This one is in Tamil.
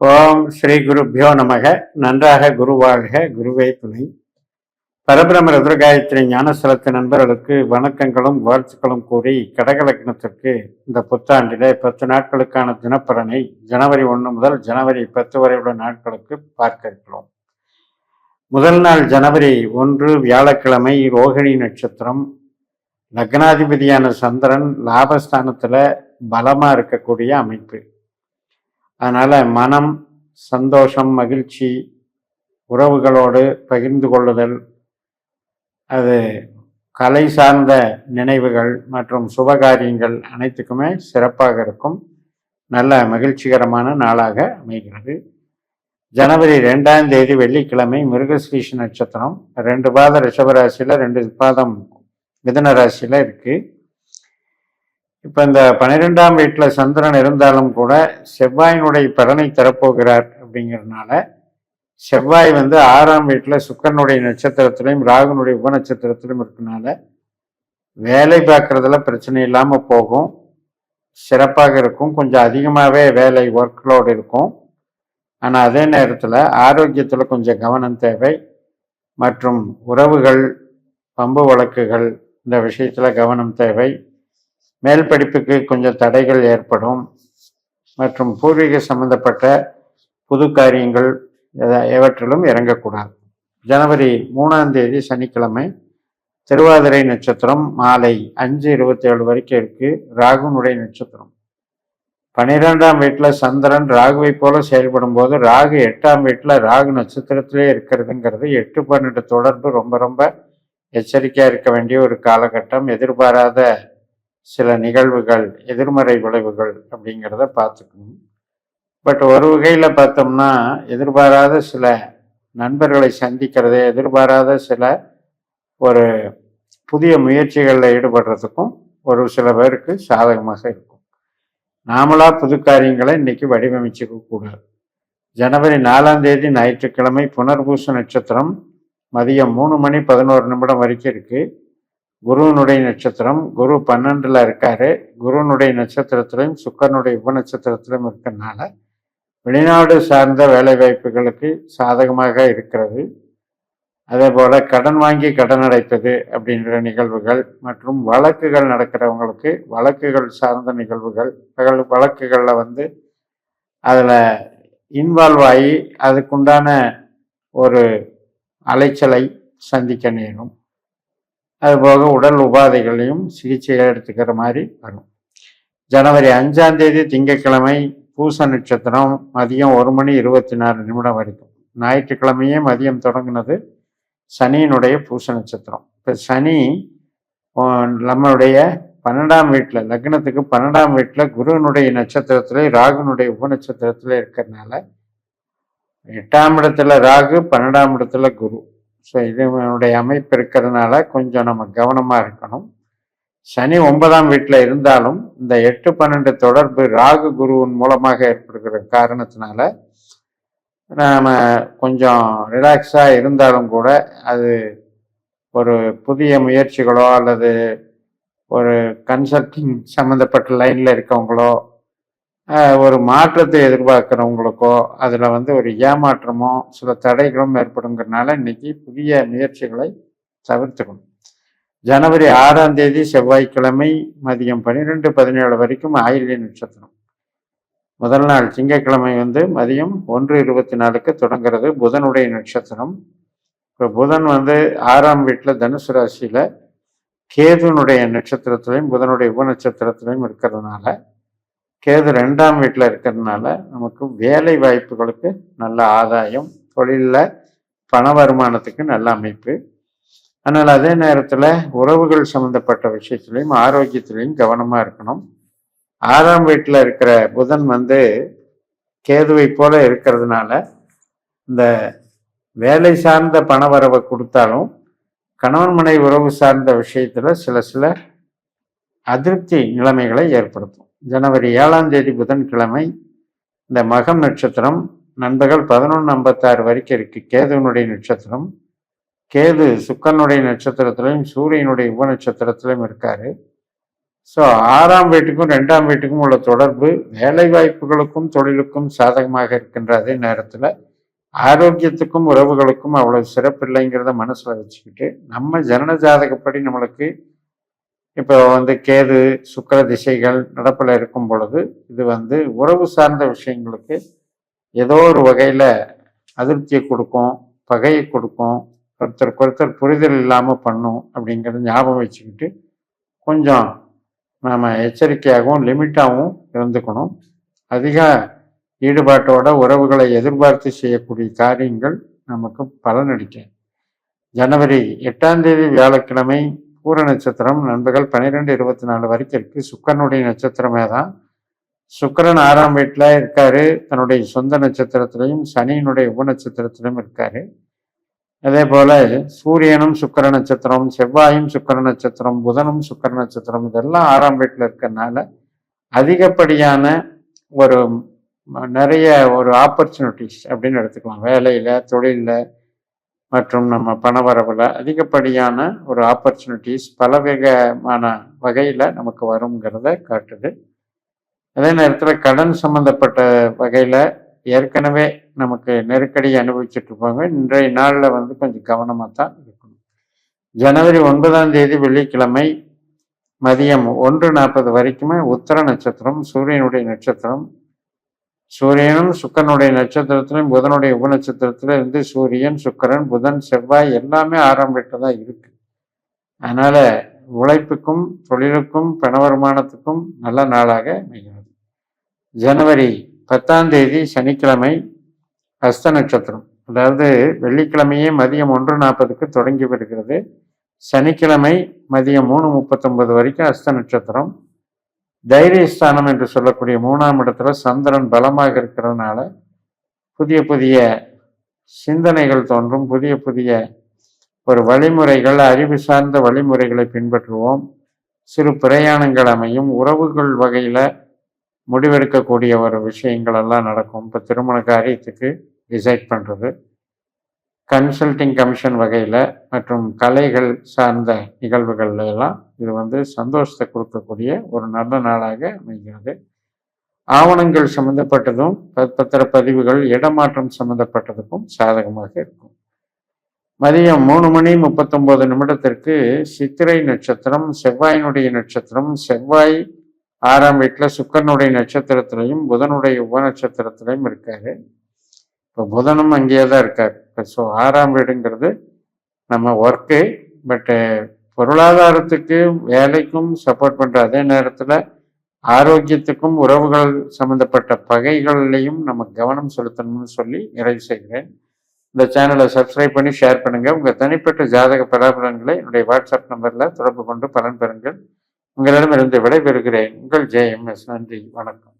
ஓம் ஸ்ரீ குருப்பியோ நமக. நன்றாக குருவாழ்க குருவே துணை. பரபிரம ருத்ரகாயத்ரி ஞானஸ்தலத்து நண்பர்களுக்கு வணக்கங்களும் வாழ்த்துக்களும் கூறி கடகலக்னத்திற்கு இந்த புத்தாண்டிலே பத்து நாட்களுக்கான தினப்பலனை ஜனவரி ஒன்று முதல் ஜனவரி பத்து வரை உள்ள நாட்களுக்கு பார்க்க இருக்கிறோம். முதல் நாள் ஜனவரி ஒன்று வியாழக்கிழமை ரோகிணி நட்சத்திரம். லக்னாதிபதியான சந்திரன் லாபஸ்தானத்தில் பலமாக இருக்கக்கூடிய அமைப்பு. அதனால் மனம் சந்தோஷம் மகிழ்ச்சி உறவுகளோடு பகிர்ந்து கொள்ளுதல் அது கலை சார்ந்த நினைவுகள் மற்றும் சுபகாரியங்கள் அனைத்துக்குமே சிறப்பாக இருக்கும். நல்ல மகிழ்ச்சிகரமான நாளாக அமைகிறது. ஜனவரி ரெண்டாம் தேதி வெள்ளிக்கிழமை மிருகஸ்ரீஷ் நட்சத்திரம். ரெண்டு பாதம் ரிஷபராசியில் ரெண்டு பாதம் மிதன ராசியில் இருக்குது இப்போ இந்த பன்னிரெண்டாம் வீட்டில் சந்திரன் இருந்தாலும் கூட செவ்வாயினுடைய பலனை தரப்போகிறார் அப்படிங்கிறதுனால செவ்வாய் வந்து ஆறாம் வீட்டில் சுக்கரனுடைய நட்சத்திரத்திலையும் ராகுனுடைய உபநட்சத்திரத்திலும் இருக்கனால வேலை பார்க்குறதுல பிரச்சனை இல்லாமல் போகும். சிறப்பாக இருக்கும். கொஞ்சம் அதிகமாகவே வேலை ஒர்க்லோடு இருக்கும். ஆனால் அதே நேரத்தில் ஆரோக்கியத்தில் கொஞ்சம் கவனம் தேவை. மற்றும் உறவுகள் பம்பு வழக்குகள் இந்த விஷயத்தில் கவனம் தேவை. மேல் படிப்புக்கு கொஞ்சம் தடைகள் ஏற்படும் மற்றும் பூர்வீக சம்பந்தப்பட்ட புது காரியங்கள் எவற்றிலும் இறங்கக்கூடாது. ஜனவரி மூணாம் தேதி சனிக்கிழமை திருவாதிரை நட்சத்திரம் மாலை அஞ்சு இருபத்தி ஏழு வரைக்கும் இருக்கு ராகுனுடைய நட்சத்திரம். பனிரெண்டாம் வீட்டில் சந்திரன் ராகுவை போல செயல்படும் போது ராகு எட்டாம் வீட்டில் ராகு நட்சத்திரத்திலே இருக்கிறதுங்கிறது எட்டு பன்னெண்டு தொடர்பு ரொம்ப ரொம்ப எச்சரிக்கையாக இருக்க வேண்டிய ஒரு காலகட்டம். எதிர்பாராத சில நிகழ்வுகள் எதிர்மறை விளைவுகள் அப்படிங்கிறத பார்த்துக்கணும். பட் ஒரு வகையில் பார்த்தோம்னா எதிர்பாராத சில நண்பர்களை சந்திக்கிறது எதிர்பாராத சில ஒரு புதிய முயற்சிகளில் ஈடுபடுறதுக்கும் ஒரு சில பேருக்கு சாதகமாக இருக்கும். நாமளாக புது காரியங்களை இன்னைக்கு வடிவமைச்சுக்க கூடாது. ஜனவரி நாலாம் தேதி ஞாயிற்றுக்கிழமை புனர்பூச நட்சத்திரம் மதியம் மூணு மணி பதினோரு நிமிடம் வரைக்கும் இருக்குது குருவனுடைய நட்சத்திரம் குரு பன்னெண்டில் இருக்காரு. குருவனுடைய நட்சத்திரத்திலையும் சுக்கரனுடைய உப நட்சத்திரத்திலும் இருக்கிறதுனால வெளிநாடு சார்ந்த வேலை வாய்ப்புகளுக்கு சாதகமாக இருக்கிறது. அதே போல் கடன் வாங்கி கடன் அடைப்பது அப்படின்ற நிகழ்வுகள் மற்றும் வழக்குகள் நடக்கிறவங்களுக்கு வழக்குகள் சார்ந்த நிகழ்வுகள் வழக்குகளில் வந்து அதில் இன்வால்வ் ஆகி அதுக்குண்டான ஒரு அலைச்சலை சந்திக்க நேரும். அதுபோக உடல் உபாதைகளையும் சிகிச்சையை எடுத்துக்கிற மாதிரி வரும் ஜனவரி அஞ்சாம் தேதி திங்கட்கிழமை பூச நட்சத்திரம் மதியம் ஒரு மணி இருபத்தி நாலு நிமிடம் வரைக்கும். ஞாயிற்றுக்கிழமையே மதியம் தொடங்கினது சனியினுடைய பூச நட்சத்திரம். இப்போ சனி நம்மளுடைய பன்னெண்டாம் வீட்டில் லக்னத்துக்கு பன்னெண்டாம் வீட்டில் குருவினுடைய நட்சத்திரத்திலே ராகுனுடைய உபநட்சத்திரத்தில் இருக்கிறதுனால எட்டாம் இடத்துல ராகு பன்னெண்டாம் இடத்துல குரு. ஸோ இதனுடைய அமைப்பு இருக்கிறதுனால கொஞ்சம் நம்ம கவனமாக இருக்கணும். சனி ஒன்பதாம் வீட்டில் இருந்தாலும் இந்த எட்டு பன்னெண்டு தொடர்பு ராகு குருவின் மூலமாக ஏற்படுகிற காரணத்தினால நாம் கொஞ்சம் ரிலாக்ஸாக இருந்தாலும் கூட அது ஒரு புதிய முயற்சிகளோ அல்லது ஒரு கன்சல்டிங் சம்மந்தப்பட்ட லைனில் இருக்கவங்களோ ஒரு மாற்றத்தை எதிர்பார்க்குறவங்களுக்கோ அதில் வந்து ஒரு ஏமாற்றமோ சில தடைகளும் ஏற்படுங்கிறனால இன்னைக்கு புதிய முயற்சிகளை தவிர்த்துக்கணும். ஜனவரி ஆறாம் தேதி செவ்வாய்க்கிழமை மதியம் பன்னிரெண்டு பதினேழு வரைக்கும் ஆயில்ய நட்சத்திரம். முதல் நாள் திங்கட்கிழமை வந்து மதியம் ஒன்று இருபத்தி நாலுக்கு தொடங்குறது புதனுடைய நட்சத்திரம். இப்போ புதன் வந்து ஆறாம் வீட்டில் தனுசு ராசியில் கேதுனுடைய நட்சத்திரத்திலையும் புதனுடைய உப நட்சத்திரத்திலையும் இருக்கிறதுனால கேது ரெண்டாம் வீட்டில் இருக்கிறதுனால நமக்கு வேலை வாய்ப்புகளுக்கு நல்ல ஆதாயம் தொழிலில் பண வருமானத்துக்கு நல்ல அமைப்பு. ஆனால் அதே நேரத்தில் உறவுகள் சம்மந்தப்பட்ட விஷயத்துலையும் ஆரோக்கியத்துலேயும் கவனமாக இருக்கணும். ஆறாம் வீட்டில் இருக்கிற புதன் வந்து கேதுவை போல இருக்கிறதுனால இந்த வேலை சார்ந்த பணவரவை கொடுத்தாலும் கணவன் மனை உறவு சார்ந்த விஷயத்தில் சில சில அதிருப்தி நிலைமைகளை ஏற்படுத்தும். ஜனவரி ஏழாம் தேதி புதன்கிழமை இந்த மகம் நட்சத்திரம் நண்பர்கள் பதினொன்று ஐம்பத்தாறு வரைக்கும் இருக்கு. கேதுவனுடைய நட்சத்திரம். கேது சுக்கனுடைய நட்சத்திரத்திலையும் சூரியனுடைய உப நட்சத்திரத்திலையும் இருக்காரு. ஸோ ஆறாம் வீட்டுக்கும் ரெண்டாம் வீட்டுக்கும் உள்ள தொடர்பு வேலை வாய்ப்புகளுக்கும் தொழிலுக்கும் சாதகமாக இருக்கின்ற அதே நேரத்தில் ஆரோக்கியத்துக்கும் உறவுகளுக்கும் அவ்வளவு சிறப்பில்லைங்கிறத மனசில் வச்சுக்கிட்டு நம்ம ஜனன ஜாதகப்படி நம்மளுக்கு இப்போ வந்து கேது சுக்கிர திசைகள் நடப்பில் இருக்கும் பொழுது இது வந்து உறவு சார்ந்த விஷயங்களுக்கு ஏதோ ஒரு வகையில் அதிருப்தியை கொடுக்கும் பகையை கொடுக்கும் ஒருத்தருக்கு ஒருத்தர் புரிதல் இல்லாமல் பண்ணும் அப்படிங்கிறத ஞாபகம் வச்சுக்கிட்டு கொஞ்சம் நாம் எச்சரிக்கையாகவும் லிமிட்டாகவும் இருந்துக்கணும். அதிக ஈடுபாட்டோட உறவுகளை எதிர்பார்த்து செய்யக்கூடிய காரியங்கள் நமக்கு பலனளிக்க ஜனவரி எட்டாம் தேதி வியாழக்கிழமை பூர நட்சத்திரம் நண்பர்கள் பன்னிரெண்டு இருபத்தி நாலு வரைக்கும் இருக்கு. சுக்கரனுடைய நட்சத்திரமே தான். சுக்கரன் ஆறாம் வீட்டில் இருக்காரு. தன்னுடைய சொந்த நட்சத்திரத்திலையும் சனியினுடைய உப நட்சத்திரத்திலும் இருக்காரு. அதே போல சூரியனும் சுக்கர நட்சத்திரம் செவ்வாயும் சுக்கர நட்சத்திரம் புதனும் சுக்கர நட்சத்திரம் இதெல்லாம் ஆறாம் வீட்டில் இருக்கிறதுனால அதிகப்படியான ஒரு நிறைய ஒரு ஆப்பர்ச்சுனிட்டிஸ் அப்படின்னு எடுத்துக்கலாம். வேலையில் தொழிலில் மற்றும் நம்ம பணவரவில் அதிகப்படியான ஒரு ஆப்பர்ச்சுனிட்டிஸ் பலவிதமான வகையில் நமக்கு வருங்கிறத காட்டுது. அதே நேரத்தில் கடன் சம்மந்தப்பட்ட வகையில் ஏற்கனவே நமக்கு நெருக்கடி அனுபவிச்சுட்டு இருப்பாங்க. இன்றைய நாளில் வந்து கொஞ்சம் கவனமாக தான் இருக்கணும். ஜனவரி ஒன்பதாம் தேதி வெள்ளிக்கிழமை மதியம் ஒன்று நாற்பது வரைக்குமே உத்தர நட்சத்திரம் சூரியனுடைய நட்சத்திரம் சூரியனும் சுக்கரனுடைய நட்சத்திரத்திலும் புதனுடைய உபநட்சத்திரத்துல இருந்து சூரியன் சுக்கரன் புதன் செவ்வாய் எல்லாமே ஆரம்பிட்டு தான் இருக்கு. அதனால உழைப்புக்கும் தொழிலுக்கும் பண வருமானத்துக்கும் நல்ல நாளாக அமைகிறது. ஜனவரி பத்தாம் தேதி சனிக்கிழமை ஹஸ்த நட்சத்திரம். அதாவது வெள்ளிக்கிழமையே மதியம் ஒன்று நாற்பதுக்கு தொடங்கி விடுகிறது சனிக்கிழமை மதியம் மூணு முப்பத்தொன்பது வரைக்கும் ஹஸ்த நட்சத்திரம். தைரியஸ்தானம் என்று சொல்லக்கூடிய மூணாம் இடத்துல சந்திரன் பலமாக இருக்கிறதுனால புதிய புதிய சிந்தனைகள் தோன்றும் புதிய புதிய ஒரு வழிமுறைகள் அறிவு சார்ந்த வழிமுறைகளை பின்பற்றுவோம். சிறு பிரயாணங்கள் அமையும். உறவுகள் வகையில் முடிவெடுக்கக்கூடிய ஒரு விஷயங்கள் எல்லாம் நடக்கும். இப்போ திருமண காரியத்துக்கு டிசைட் பண்ணுறது கன்சல்டிங் கமிஷன் வகையில் மற்றும் கலைகள் சார்ந்த நிகழ்வுகள்ல எல்லாம் இது வந்து சந்தோஷத்தை கொடுக்கக்கூடிய ஒரு நல்ல நாளாக அமைகிறது. ஆவணங்கள் சம்பந்தப்பட்டதும் பத்திர பதிவுகள் இடமாற்றம் சம்பந்தப்பட்டதுக்கும் சாதகமாக இருக்கும். மதியம் மூணு மணி முப்பத்தொம்போது நிமிடத்திற்கு சித்திரை நட்சத்திரம் செவ்வாயினுடைய நட்சத்திரம் செவ்வாய் ஆறாம் வீட்டில் சுக்கரனுடைய நட்சத்திரத்திலையும் புதனுடைய உப நட்சத்திரத்திலையும் இருக்காரு. இப்போ புதனும் அங்கேயே தான் இருக்கார். ஸோ ஆறாம் வீடுங்கிறது நம்ம ஒர்க்கு பட்டு பொருளாதாரத்துக்கு வேலைக்கும் சப்போர்ட் பண்ணுற அதே நேரத்தில் ஆரோக்கியத்துக்கும் உறவுகள் சம்மந்தப்பட்ட பகைகள்லையும் நம்ம கவனம் செலுத்தணும்னு சொல்லி நிறைவு செய்கிறேன். இந்த சேனலை சப்ஸ்கிரைப் பண்ணி ஷேர் பண்ணுங்கள் உங்கள் தனிப்பட்ட ஜாதக பலாபலன்களை என்னுடைய வாட்ஸ்அப் நம்பரில் தொடர்பு கொண்டு பலன் பெறுங்கள். உங்களிடமிருந்து விடைபெறுகிறேன். உங்கள் ஜே எம் எஸ். நன்றி. வணக்கம்.